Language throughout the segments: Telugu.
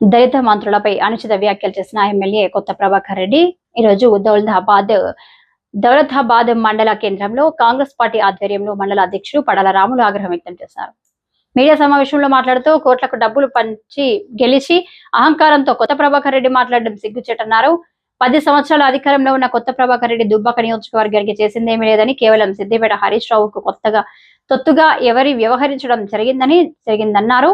దళిత మంత్రులపై అనుచిత వ్యాఖ్యలు చేసిన ఎమ్మెల్యే కొత్త ప్రభాకర్ రెడ్డి. ఈరోజు దౌలతాబాద్ దౌలతాబాద్ మండల కేంద్రంలో కాంగ్రెస్ పార్టీ ఆధ్వర్యంలో మండల అధ్యక్షుడు పడాల రాములు ఆగ్రహం వ్యక్తం చేశారు. మీడియా సమావేశంలో మాట్లాడుతూ కోట్లకు డబ్బులు పంచి గెలిచి అహంకారంతో కొత్త ప్రభాకర్ రెడ్డి మాట్లాడడం సిగ్గుచేటన్నారు. పది సంవత్సరాల అధికారంలో ఉన్న కొత్త ప్రభాకర్ రెడ్డి దుబ్బాక నియోజకవర్గానికి చేసిందేమీ లేదని కేవలం సిద్దిపేట హరీష్ రావుకు కొత్తగా తొత్తుగా ఎవరి వ్యవహరించడం జరిగిందని జరిగిందన్నారు.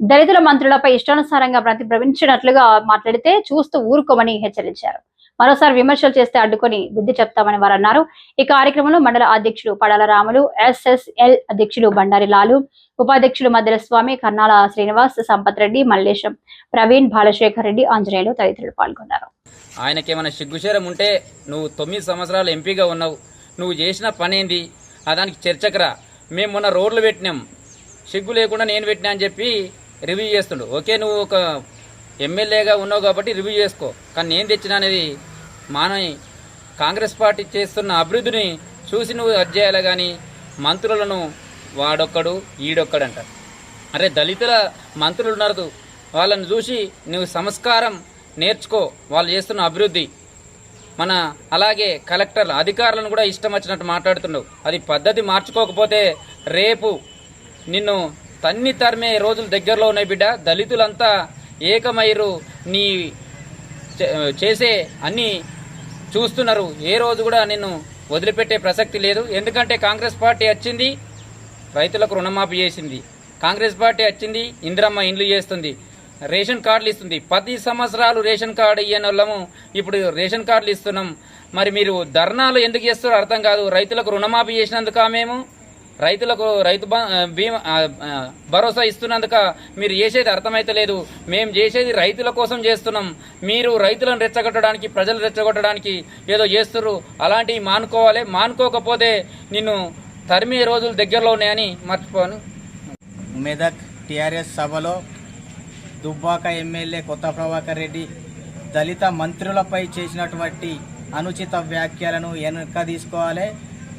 దళితుల మంత్రులపై ఇష్టానుసారంగా ప్రతిభ్రమించినట్లుగా మాట్లాడితే చూస్తూ ఊరుకోమని హెచ్చరించారు. మరోసారి విమర్శలు చేస్తే అడ్డుకొని బుద్ధి చెప్తామని వారు అన్నారు ఈ కార్యక్రమంలో మండల అధ్యక్షుడు పడాల రాములు ఎస్ఎస్ఎల్ అధ్యక్షులు బండారి లాలు ఉపాధ్యక్షులు మద్దెల స్వామి కర్నాల శ్రీనివాస్ సంపత్ రెడ్డి మల్లేశం ప్రవీణ్ బాలశేఖర్ రెడ్డి ఆంజనేయులు తదితరులు పాల్గొన్నారు. ఆయనకేమైనా సిగ్గుచేరం ఉంటే నువ్వు తొమ్మిది సంవత్సరాలు ఎంపీగా ఉన్నావు. నువ్వు చేసిన పని ఏంది? దానికి చర్చకురా. మేము మొన్న రోడ్లు పెట్టినాం. సిగ్గు లేకుండా నేను పెట్టినా అని చెప్పి రివ్యూ చేస్తుండు. ఓకే నువ్వు ఒక ఎమ్మెల్యేగా ఉన్నావు కాబట్టి రివ్యూ చేసుకో. కానీ నేను తెచ్చిన అనేది మానవి కాంగ్రెస్ పార్టీ చేస్తున్న అభివృద్ధిని చూసి నువ్వు అది కానీ మంత్రులను వాడొక్కడు ఈడొక్కడంట. అరే దళితుల మంత్రులు ఉన్నారు. వాళ్ళని చూసి నువ్వు సంస్కారం నేర్చుకో. వాళ్ళు చేస్తున్న అభివృద్ధి. మన అలాగే కలెక్టర్లు అధికారులను కూడా ఇష్టం వచ్చినట్టు మాట్లాడుతున్నావు అది పద్ధతి మార్చుకోకపోతే రేపు నిన్ను తన్ని తరిమే రోజులు దగ్గరలో ఉన్నాయి బిడ్డ. దళితులంతా ఏకమైరు నీ చే- చేసే అన్ని చూస్తున్నారు. ఏ రోజు కూడా నిన్ను వదిలిపెట్టే ప్రసక్తి లేదు. ఎందుకంటే కాంగ్రెస్ పార్టీ వచ్చింది రైతులకు రుణమాఫీ చేసింది. కాంగ్రెస్ పార్టీ వచ్చింది ఇందిరమ్మ ఇండ్లు చేస్తుంది రేషన్ కార్డులు ఇస్తుంది. పది సంవత్సరాలు రేషన్ కార్డు ఇయ్యని వాళ్ళము ఇప్పుడు రేషన్ కార్డులు ఇస్తున్నాం. మరి మీరు ధర్నాలు ఎందుకు చేస్తారో అర్థం కాదు. రైతులకు రుణమాఫీ చేసినందుక మేము? రైతులకు రైతు బ- బీమా భరోసా ఇస్తున్నందుక మీరు చేసేది అర్థమైతలేదు. మేము చేసేది రైతుల కోసం చేస్తున్నాం. మీరు రైతులను రెచ్చగొట్టడానికి ప్రజలు రెచ్చగొట్టడానికి ఏదో చేస్తున్నారు అలాంటివి మానుకోవాలి. మానుకోకపోతే నిన్ను తరిమే రోజులు దగ్గరలో ఉన్నాయని మర్చిపోను. మెదక్ టిఆర్ఎస్ సభలో దుబ్బాక ఎమ్మెల్యే కొత్త ప్రభాకర్ రెడ్డి దళిత మంత్రులపై చేసినటువంటి అనుచిత వ్యాఖ్యలను వెనక తీసుకోవాలి.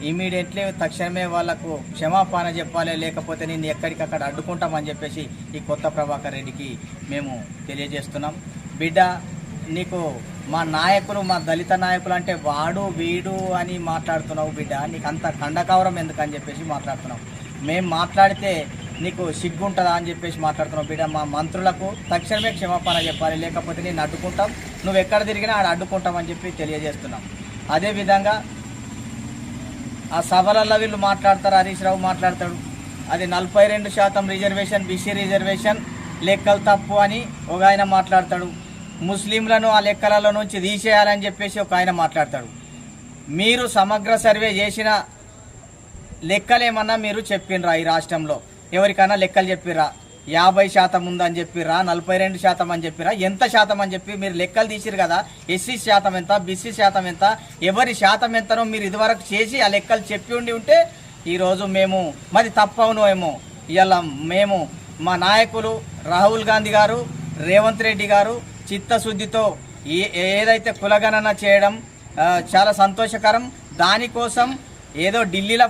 ఇమీడియట్లీ తక్షణమే వాళ్ళకు క్షమాపణ చెప్పాలి లేకపోతే నేను ఎక్కడికక్కడ అడ్డుకుంటామని చెప్పేసి ఈ కొత్త ప్రభాకర్ రెడ్డికి మేము తెలియజేస్తున్నాం. బిడ్డ నీకు మా నాయకులు మా దళిత నాయకులు అంటే వాడు వీడు అని మాట్లాడుతున్నావు బిడ్డ. నీకు అంత కండకవరం ఎందుకని చెప్పేసి మాట్లాడుతున్నావు మేము మాట్లాడితే నీకు సిగ్గుంటుందా అని చెప్పేసి మాట్లాడుతున్నావు బిడ్డ. మా మంత్రులకు తక్షణమే క్షమాపణ చెప్పాలి లేకపోతే నేను అడ్డుకుంటాం. నువ్వు ఎక్కడ తిరిగినా ఆడ అడ్డుకుంటాం అని చెప్పి తెలియజేస్తున్నాం. అదేవిధంగా ఆ సభలలో వీళ్ళు మాట్లాడతారు హరీష్ రావు మాట్లాడతాడు. అది నలభై రెండు శాతం రిజర్వేషన్ బీసీ రిజర్వేషన్ లెక్కలు తప్పు అని ఒక ఆయన మాట్లాడతాడు. ముస్లింలను ఆ లెక్కలలో నుంచి తీసేయాలని చెప్పేసి ఒక ఆయన మాట్లాడతాడు. మీరు సమగ్ర సర్వే చేసిన లెక్కలేమన్నా మీరు చెప్పినరా ఈ రాష్ట్రంలో? ఎవరికైనా లెక్కలు చెప్పిర్రా యాభై శాతం ఉందని చెప్పిర్రా నలభై రెండు శాతం అని చెప్పిరా ఎంత శాతం అని చెప్పి మీరు లెక్కలు తీసిరు కదా ఎస్సీ శాతం ఎంత బీసీ శాతం ఎంత ఎవరి శాతం ఎంతనో మీరు ఇదివరకు చేసి ఆ లెక్కలు చెప్పి ఉండి ఉంటే ఈరోజు మేము మరి తప్పవును ఏమో ఇవాళ మేము మా నాయకులు రాహుల్ గాంధీ గారు రేవంత్ రెడ్డి గారు చిత్తశుద్ధితో ఏ ఏదైతే కులగణన చేయడం చాలా సంతోషకరం దానికోసం ఏదో ఢిల్లీలో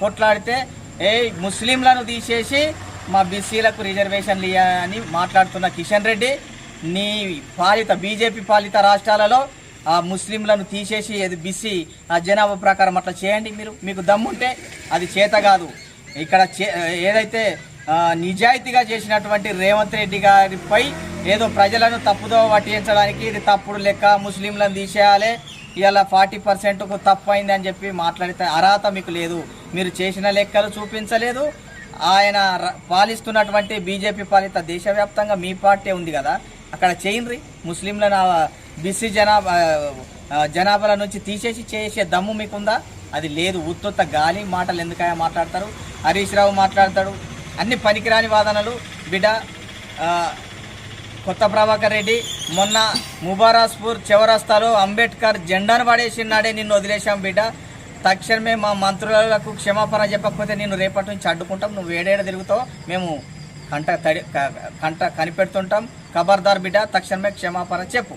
కొట్లాడితే ఏ ముస్లింలను తీసేసి మా బీసీలకు రిజర్వేషన్లు ఇవ్వని మాట్లాడుతున్న కిషన్ రెడ్డి నీ పాలిత బీజేపీ పాలిత రాష్ట్రాలలో ఆ ముస్లింలను తీసేసి ఏది బిసి ఆ జనాభా ప్రకారం అట్లా చేయండి మీరు. మీకు దమ్ముంటే అది చేత కాదు. ఇక్కడ చే- ఏదైతే నిజాయితీగా చేసినటువంటి రేవంత్ రెడ్డి గారిపై ఏదో ప్రజలను తప్పుదో పట్టించడానికి ఇది తప్పుడు లెక్క ముస్లింలను తీసేయాలి. ఇవాళ ఫార్టీ పర్సెంట్కు తప్పు అయింది అని చెప్పి మాట్లాడితే అర్హత మీకు లేదు. మీరు చేసిన లెక్కలు చూపించలేదు. ఆయన ర- పాలిస్తున్నటువంటి బీజేపీ పాలిత దేశవ్యాప్తంగా మీ పార్టీ ఉంది కదా అక్కడ చేయండి ముస్లింలను బీసీ జనాభా జనాభాల నుంచి తీసేసి చేసే దమ్ము మీకుందా? అది లేదు. ఉత్తొత్త గాలి మాటలు ఎందుకయా మాట్లాడతారు? హరీష్ రావు మాట్లాడతాడు. అన్ని పనికిరాని వాదనలు. బిడ్డ కొత్త ప్రభాకర్ రెడ్డి మొన్న ముబారాస్పూర్ చౌరస్తాలో అంబేద్కర్ జెండాను పడేసినాడే నిన్ను వదిలేశాం బిడ్డ. తక్షణమే మా మంత్రులకు క్షమాపణ చెప్పకపోతే నేను రేపటి నుంచి అడ్డుకుంటాం. నువ్వు ఏడేడ తిరుగుతావు మేము కంట తడి కంట కనిపెడుతుంటాం. ఖబర్దార్ బిడ్డ తక్షణమే క్షమాపణ చెప్పు.